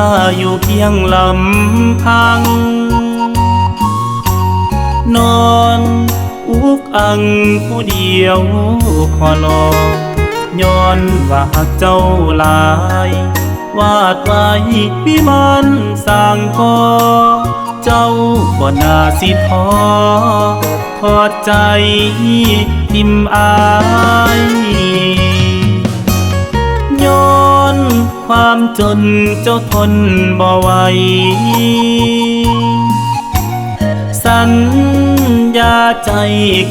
าอยู่เพียงลำพัง นอนอุกอังผู้เดียวขอลองย้อนว่าหักเจ้าหลาย วาดไว้วิมานสร้างพอเจ้าบ่น่าสิท้อทอดใจทิมอาย ความจนเจ้าทนบ่ไหวสัญญาใจ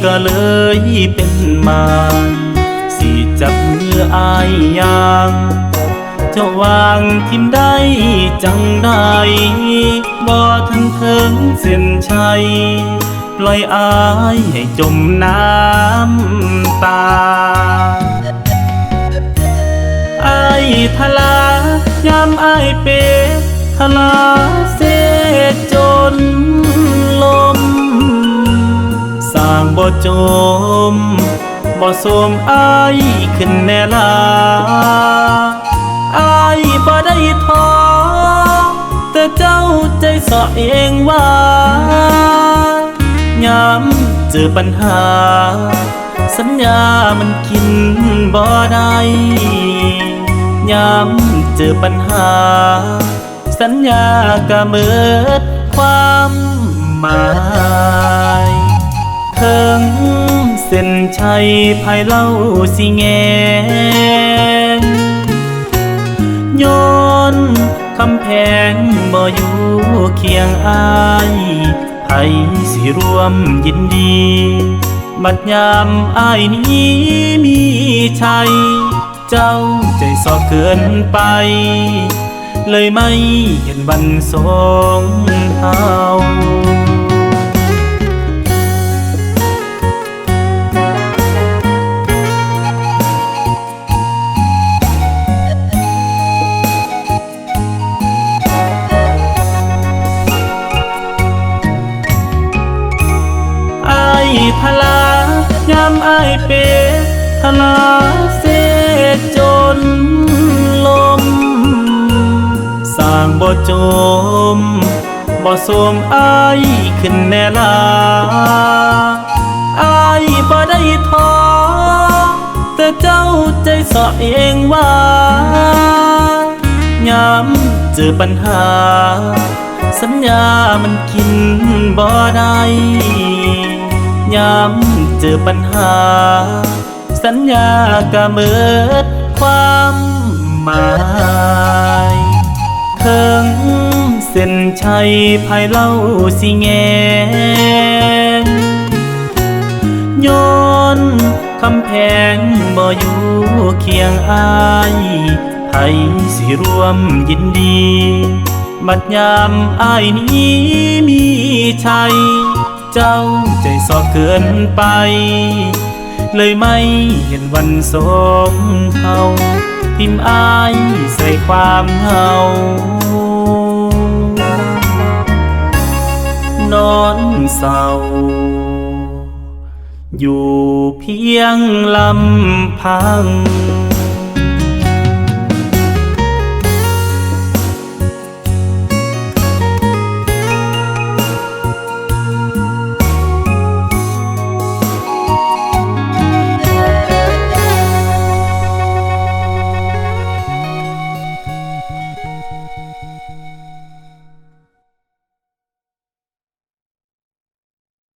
ก็เลยเป็นมา สิจับมืออายยางเจะวางทิมได้จังได้บ่ทันถึงเส้นชัย ปล่อยอายให้จมน้ำตา อ้ายทลายามไอ้ายเปทลาเสจนลม สร้างบ่จมบ่สมไอ้ายขึ้นแน่ลาไอ้ายบ่ได้ท้อแต่เจ้าใจสอเองว่ายามเจอปัญหา สัญญามันกินบ่ได้ ยามเจอปัญหา สัญญาก็เมิดความหมายถึงเส้นชัยภายเล่าสิแงนย้อนคำแพงบ่อยู่เคียงอายไผสิร่วมยินดี บัดยามอายนี้มีชัย เจ้าใจสอเกินไป เลยไม่เห็นวันสองเฮาไอ้ายทลายามไอ้ายเปทลา จมบ่สวมอายขึ้นแน่ลาอายบ่ได้ท้อแต่เจ้าใจสอเองว่ายามเจอปัญหา สัญญามันกินบ่ได้ยามเจอปัญหา สัญญาก็เมิดความหมาย ถึงเส้นชัยภายเล่าสิแงย้อนคำแพงบ่อยู่เคียงอายไผสิร่วมยินดี บัดยามอายนี้มีชัย เจ้าใจสอเกินไป เลยไม่เห็นวันสมเฮา ทิมอายใส่ความเฮานอนเศร้า อยู่เพียงลำพัง